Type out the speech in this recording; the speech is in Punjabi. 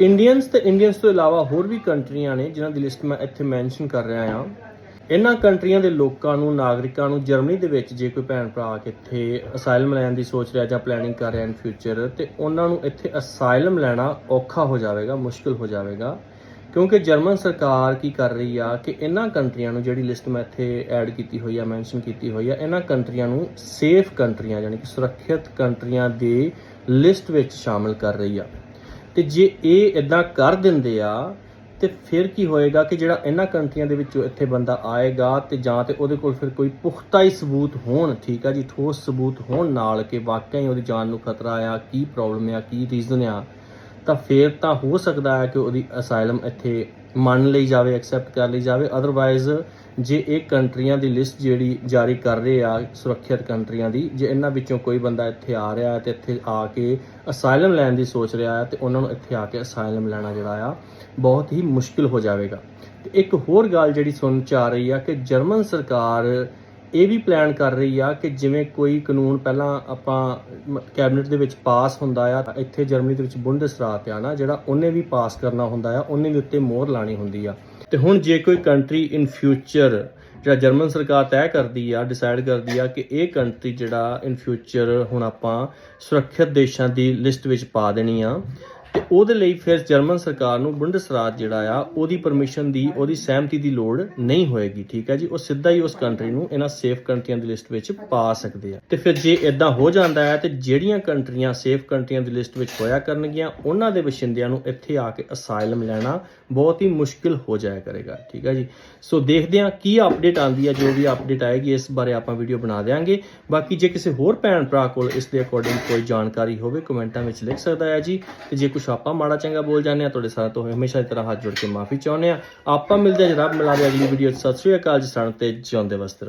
ਇੰਡੀਅਨਸ ਤੇ ਇੰਡੀਅਨਸ ਤੋਂ ਇਲਾਵਾ ਹੋਰ ਵੀ ਕੰਟਰੀਆਂ ਨੇ ਜਿਨ੍ਹਾਂ ਦੀ ਲਿਸਟ ਮੈਂ ਇੱਥੇ ਮੈਂਸ਼ਨ ਕਰ ਰਿਹਾ ਹਾਂ। ਇਹਨਾਂ ਕੰਟਰੀਆਂ ਦੇ ਲੋਕਾਂ ਨੂੰ, ਨਾਗਰਿਕਾਂ ਨੂੰ ਜਰਮਨੀ ਦੇ ਵਿੱਚ ਜੇ ਕੋਈ ਭੈਣ ਭਰਾ ਆ ਕੇ ਇੱਥੇ ਅਸਾਈਲਮ ਲੈਣ ਦੀ ਸੋਚ ਰਿਹਾ ਜਾਂ ਪਲੈਨਿੰਗ ਕਰ ਰਿਹਾ ਇਨ ਫਿਊਚਰ ਤੇ ਉਹਨਾਂ ਨੂੰ ਇੱਥੇ ਅਸਾਈਲਮ ਲੈਣਾ ਔਖਾ ਹੋ ਜਾਵੇਗਾ, ਮੁਸ਼ਕਲ ਹੋ ਜਾਵੇਗਾ। ਕਿਉਂਕਿ ਜਰਮਨ ਸਰਕਾਰ ਕੀ ਕਰ ਰਹੀ ਆ ਕਿ ਇਹਨਾਂ ਕੰਟਰੀਆਂ ਨੂੰ ਜਿਹੜੀ ਲਿਸਟ ਮੈਂ ਇੱਥੇ ਐਡ ਕੀਤੀ ਹੋਈ ਆ ਮੈਂਸ਼ਨ ਕੀਤੀ ਹੋਈ ਆ, ਇਹਨਾਂ ਕੰਟਰੀਆਂ ਨੂੰ ਸੇਫ ਕੰਟਰੀਆਂ, ਯਾਨੀ ਕਿ ਸੁਰੱਖਿਅਤ ਕੰਟਰੀਆਂ ਦੇ ਲਿਸਟ ਵਿੱਚ ਸ਼ਾਮਲ ਕਰ ਰਹੀ ਆ। ਤੇ ਜੇ ਇਹ ਇਦਾਂ ਕਰ ਦਿੰਦੇ ਆ, ਤੇ ਫਿਰ ਕੀ ਹੋਏਗਾ ਕਿ ਜਿਹੜਾ ਇਹਨਾਂ ਕੰਟਰੀਆਂ ਦੇ ਵਿੱਚੋਂ ਇੱਥੇ ਬੰਦਾ ਆਏਗਾ ਤੇ ਜਾਂ ਤੇ ਉਹਦੇ ਕੋਲ ਫਿਰ ਕੋਈ ਪੁਖਤਾ ਹੀ ਸਬੂਤ ਹੋਣ, ਠੀਕ ਆ ਜੀ, ਠੋਸ ਸਬੂਤ ਹੋਣ ਨਾਲ ਕਿ ਵਾਕਿਆ ਹੀ ਉਹਦੀ ਜਾਨ ਨੂੰ ਖਤਰਾ ਆ, ਕੀ ਪ੍ਰੋਬਲਮ ਆ, ਕੀ ਰੀਜ਼ਨ ਆ, ਤਾਂ ਫਿਰ ਤਾਂ ਹੋ ਸਕਦਾ ਹੈ ਕਿ ਉਹਦੀ ਅਸਾਈਲਮ ਇੱਥੇ ਮੰਨ ਲਈ ਜਾਵੇ ਐਕਸੈਪਟ ਕਰ ਲਈ ਜਾਵੇ ਅਦਰਵਾਈਜ਼ ਜੇ ਇਹ ਕੰਟਰੀਆਂ ਦੀ ਲਿਸਟ ਜਿਹੜੀ ਜਾਰੀ ਕਰ ਰਹੇ ਆ ਸੁਰੱਖਿਅਤ ਕੰਟਰੀਆਂ ਦੀ, ਜੇ ਇਹਨਾਂ ਵਿੱਚੋਂ ਕੋਈ ਬੰਦਾ ਇੱਥੇ ਆ ਰਿਹਾ ਹੈ ਤੇ ਇੱਥੇ ਆ ਕੇ ਅਸਾਈਲਮ ਲੈਣ ਦੀ ਸੋਚ ਰਿਹਾ ਹੈ ਤੇ ਉਹਨਾਂ ਨੂੰ ਇੱਥੇ ਆ ਕੇ ਅਸਾਈਲਮ ਲੈਣਾ ਜਿਹੜਾ ਆ, ਬਹੁਤ ਹੀ ਮੁਸ਼ਕਿਲ ਹੋ ਜਾਵੇਗਾ। ਤੇ ਇੱਕ ਹੋਰ ਗੱਲ ਜਿਹੜੀ ਸੁਣਨ ਚ ਆ ਰਹੀ ਆ ਕਿ ਜਰਮਨ ਸਰਕਾਰ ਇਹ ਵੀ ਪਲਾਨ ਕਰ ਰਹੀ ਆ ਕਿ ਜਿਵੇਂ ਕੋਈ ਕਾਨੂੰਨ ਪਹਿਲਾਂ ਆਪਾਂ ਕੈਬਨਿਟ ਦੇ ਵਿੱਚ ਪਾਸ ਹੁੰਦਾ ਆ, ਤਾਂ ਇੱਥੇ ਜਰਮਨੀ ਦੇ ਵਿੱਚ ਬੁੰਡਸਰਾਤ ਆ ਨਾ, ਜਿਹੜਾ ਉਹਨੇ ਵੀ ਪਾਸ ਕਰਨਾ ਹੁੰਦਾ ਆ, ਉਹਨੇ ਵੀ ਉੱਤੇ ਮੋਹਰ ਲਾਣੀ ਹੁੰਦੀ ਆ। ਤੇ ਹੁਣ ਜੇ ਕੋਈ ਕੰਟਰੀ ਇਨ ਫਿਊਚਰ ਜਿਹੜਾ ਜਰਮਨ ਸਰਕਾਰ ਤੈਅ ਕਰਦੀ ਆ ਡਿਸਾਈਡ ਕਰਦੀ ਆ ਕਿ ਇਹ ਕੰਟਰੀ ਜਿਹੜਾ ਇਨ ਫਿਊਚਰ ਹੁਣ ਆਪਾਂ ਸੁਰੱਖਿਅਤ ਦੇਸ਼ਾਂ ਦੀ ਲਿਸਟ ਵਿੱਚ ਪਾ ਦੇਣੀ ਆ ਉਹਦੇ ਲਈ ਫਿਰ ਜਰਮਨ ਸਰਕਾਰ ਨੂੰ ਬੁੰਡਸਰਾਤ ਜਿਹੜਾ ਆ, ਉਹਦੀ ਪਰਮਿਸ਼ਨ ਦੀ, ਉਹਦੀ ਸਹਿਮਤੀ ਦੀ ਲੋੜ ਨਹੀਂ ਹੋਏਗੀ, ਠੀਕ ਹੈ ਜੀ? ਉਹ ਸਿੱਧਾ ਹੀ ਉਸ ਕੰਟਰੀ ਨੂੰ ਇਹਨਾਂ ਸੇਫ ਕੰਟਰੀਆਂ ਦੀ ਲਿਸਟ ਵਿੱਚ ਪਾ ਸਕਦੇ ਆ। ਤੇ ਫਿਰ ਜੇ ਇਦਾਂ ਹੋ ਜਾਂਦਾ ਹੈ, ਤੇ ਜਿਹੜੀਆਂ ਕੰਟਰੀਆਂ ਸੇਫ ਕੰਟਰੀਆਂ ਦੀ ਲਿਸਟ ਵਿੱਚ ਹੋਇਆ ਕਰਨਗੀਆਂ, ਉਹਨਾਂ ਦੇ ਵਸਿੰਦਿਆਂ ਨੂੰ ਇੱਥੇ ਆ ਕੇ ਅਸਾਈਲਮ ਲੈਣਾ ਬਹੁਤ ਹੀ ਮੁਸ਼ਕਿਲ ਹੋ ਜਾਇਆ ਕਰੇਗਾ, ਠੀਕ ਹੈ ਜੀ? ਸੋ ਦੇਖਦੇ ਹਾਂ ਕੀ ਅਪਡੇਟ ਆਂਦੀ ਹੈ, ਜੋ ਵੀ ਅਪਡੇਟ ਆਏਗੀ, ਇਸ ਬਾਰੇ ਆਪਾਂ ਵੀਡੀਓ ਬਣਾ ਦੇਵਾਂਗੇ ਬਾਕੀ ਜੇ ਕਿਸੇ ਹੋਰ ਭੈਣ ਭਰਾ ਕੋਲ ਇਸ ਦੇ ਅਕੋਰਡਿੰਗ ਕੋਈ ਜਾਣਕਾਰੀ ਹੋਵੇ, ਕਮੈਂਟਾਂ ਵਿੱਚ ਲਿਖ ਸਕਦਾ ਹੈ ਜੀ। ਤੇ ਜੇ ਕੁਛ ਆਪਾਂ ਮਾੜਾ ਚੰਗਾ ਬੋਲ ਜਾਂਦੇ ਆ ਤੁਹਾਡੇ ਸਾਰਿਆਂ ਤੋਂ ਹਮੇਸ਼ਾ ਦੀ ਤਰ੍ਹਾਂ ਹੱਥ ਜੋੜ ਕੇ ਮਾਫੀ ਚਾਹੁੰਦੇ ਆ ਆਪਾਂ ਮਿਲਦੇ ਹਾਂ ਜੀ ਰੱਬ ਅਗਲੀ ਵੀਡੀਓ ਸਤਿ ਸ੍ਰੀ ਅਕਾਲ ਜੀ, ਸਾਰਿਆਂ ਤੇ ਜਿਉਂਦੇ ਵਸਦੇ ਰਹੋ।